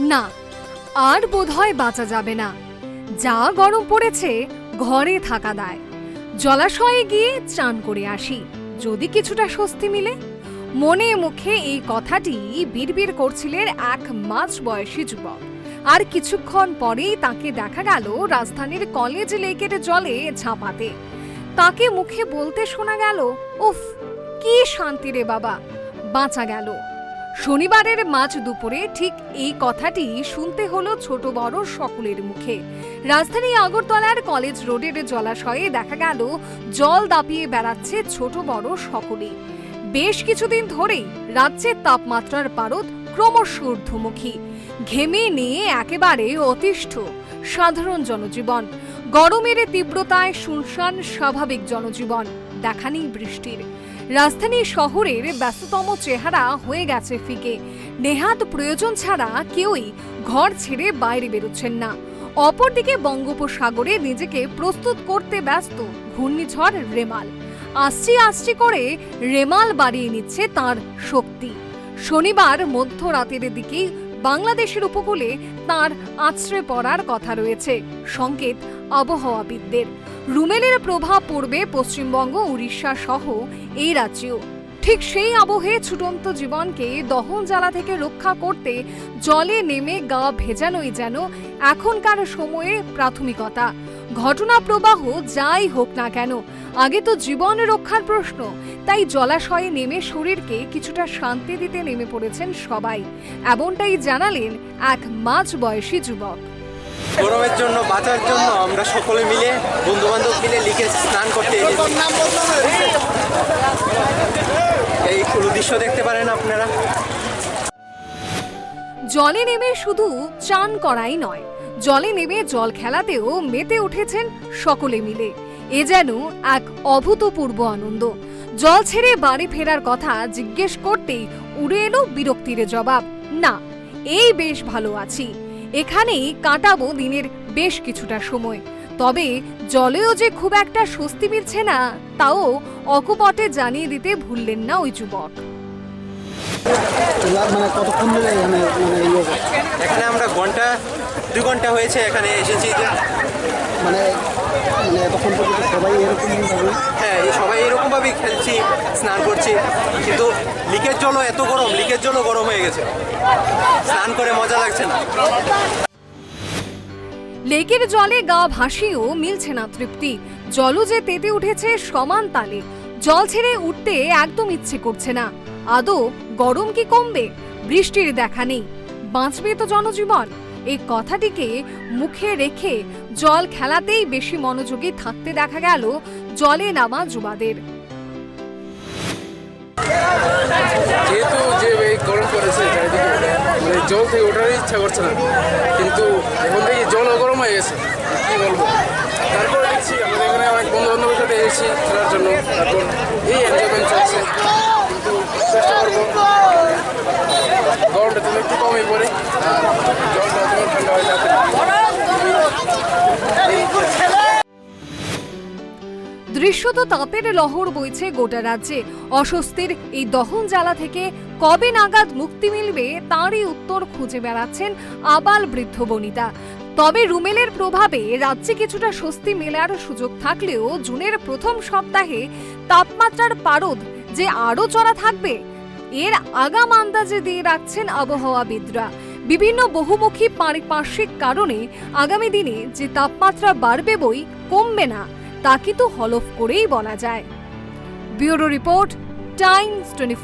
না, আর বোধহয় বাঁচা যাবে না। যা গরম পড়েছে, ঘরে থাকা দায়। জলাশয়ে গিয়ে চান করে আসি। যদি কিছুটা স্বস্তি মিলে। মনে মুখে এই কথাটি বিড়বিড় করছিলেন এক মাঝ বয়সী যুবক। আর কিছুক্ষণ পরেই তাকে দেখা গেল রাজধানীর কলেজ লেকের জলে ঝাঁপাতে। তাকে মুখে বলতে শোনা গেল, উফ, কি শান্তি রে বাবা, বাঁচা গেল। শনিবারের মাঝ দুপুরে ঠিক এই কথাটি শুনতে হলো ছোট বড় সকলের মুখে। রাজধানী আগরতলার কলেজ রোডের জলাশয়ে দেখা গেল, জল দাপিয়ে বেড়াচ্ছে ছোট বড় সকলেই বেশ কিছুদিন ধরেই রাজ্যের তাপমাত্রার পারদ ক্রমশ ঊর্ধ্বমুখী। ঘেমে নিয়ে একেবারে অতিষ্ঠ, সাধারণ জনজীবন। গরমের তীব্রতায় শুনশান স্বাভাবিক জনজীবন। দেখা নেই বৃষ্টির। রাজধানী শহরের ব্যস্ততম চেহারা হয়ে গেছে ফিকে। নেহাত প্রয়োজন ছাড়া কেউই ঘর ছেড়ে বাইরে বেরোচ্ছেন না। অপরদিকে বঙ্গোপসাগরে নিজেকে প্রস্তুত করতে ব্যস্ত ঘূর্ণিঝড় রেমাল। আসছি আসছি করে রেমাল বাড়িয়ে নিচ্ছে তার শক্তি। শনিবার মধ্যরাতের দিকেই বাংলাদেশের উপকূলে তার আছড়ে পড়ার কথা রয়েছে। সংকেত আবহাওয়াবিদদের। রুমেলের প্রভাব পড়বে পশ্চিমবঙ্গ, উড়িষ্যা সহ এই রাজ্যেও। ঠিক সেই আবহে ছুটন্ত জীবনকে দহন জ্বালা থেকে রক্ষা করতে জলে নেমে গা ভেজানোই যেন এখনকার সময়ে প্রাথমিকতা। ঘটনা প্রবাহ যাই হোক না কেন আগে তো জীবন রক্ষার প্রশ্ন তাই জলাশয়ে নেমে শরীরকে কিছুটা শান্তি দিতে নেমে পড়েছেন সবাই এমনটাই জানালেন এক মাঝ বয়সী যুবক। গরমের জন্য বাঁচার জন্য আমরা সকলে মিলে বন্ধু বান্ধব মিলে লিখে স্নান করতে এই দৃশ্য দেখতে পারেন আপনারা। জলে নেমে শুধু চান করাই নয় জলে নেমে জল খেলাতেও মেতে উঠেছেন সকলে মিলে। এ যেন এক অভূতপূর্ব আনন্দ। জল ছেড়ে বাড়ি ফেরার কথা জিজ্ঞেস করতেই উড়ে এলো বিরক্তির জবাব, না, এই বেশ ভালো আছি। এখানেই কাটাবো দিনের বেশ কিছুটা সময়। তবে জলেও যে খুব একটা স্বস্তি মিলছে না, তাও অকপটে জানিয়ে দিতে ভুললেন না ওই যুবক। মানে কতক্ষণ ধরে এখানে মানে ইয়ে এখানে আমরা ঘণ্টা দু ঘণ্টা হয়েছে এখানে এসেছি। যে মানে মানে এতক্ষণ পর্যন্ত সবাই এরকম হ্যাঁ এই সবাই এরকমভাবেই খেলছি স্নান করছি। কিন্তু লিকের জলও এত গরম লিকের জলও গরম হয়ে গেছে। স্নান করে মজা লাগছে না। লেকের জলে গা ভাসিয়েও মিলছে না তৃপ্তি। জলও যে তেতে উঠেছে সমান তালে। জল ছেড়ে উঠতে একদম ইচ্ছে করছে না। আদৌ গরম কি কমবে? বৃষ্টির দেখা নেই। বাঁচবে তো জনজীবন। এই কথাটিকে মুখে রেখে জল খেলাতেই বেশি মনোযোগী থাকতে দেখা গেল জলে নামা যুবাদের। যেহেতু যে গরম মানে জল থেকে ওঠারই ইচ্ছা করছে না। কিন্তু এখন জলও গরম হয়ে গেছে। কী বলব? তারপরে দেখছি আমাদের এখানে অনেক বন্ধু বান্ধবের সাথে এসেছি খেলার জন্য। তারপর এই এনজয়মেন্ট চলছে। দৃশ্যত তাঁতের লহর বইছে গোটা রাজ্যে। অস্বস্তির এই দহন জ্বালা থেকে কবে নাগাদ মুক্তি মিলবে তারই উত্তর খুঁজে বেড়াচ্ছেন আবাল বৃদ্ধ বনিতা। তবে রুমেলের প্রভাবে রাজ্যে কিছুটা স্বস্তি মেলার সুযোগ থাকলেও জুনের প্রথম সপ্তাহে তাপমাত্রার পারদ যে আরও চড়া থাকবে, এর আগাম আন্দাজে দিয়ে রাখছেন আবহাওয়াবিদরা। বিভিন্ন বহুমুখী পারিপার্শ্বিক কারণে আগামী দিনে যে তাপমাত্রা বাড়বে বই কমবে না, তা কিন্তু হলফ করেই বলা যায়। Bureau report, Times twenty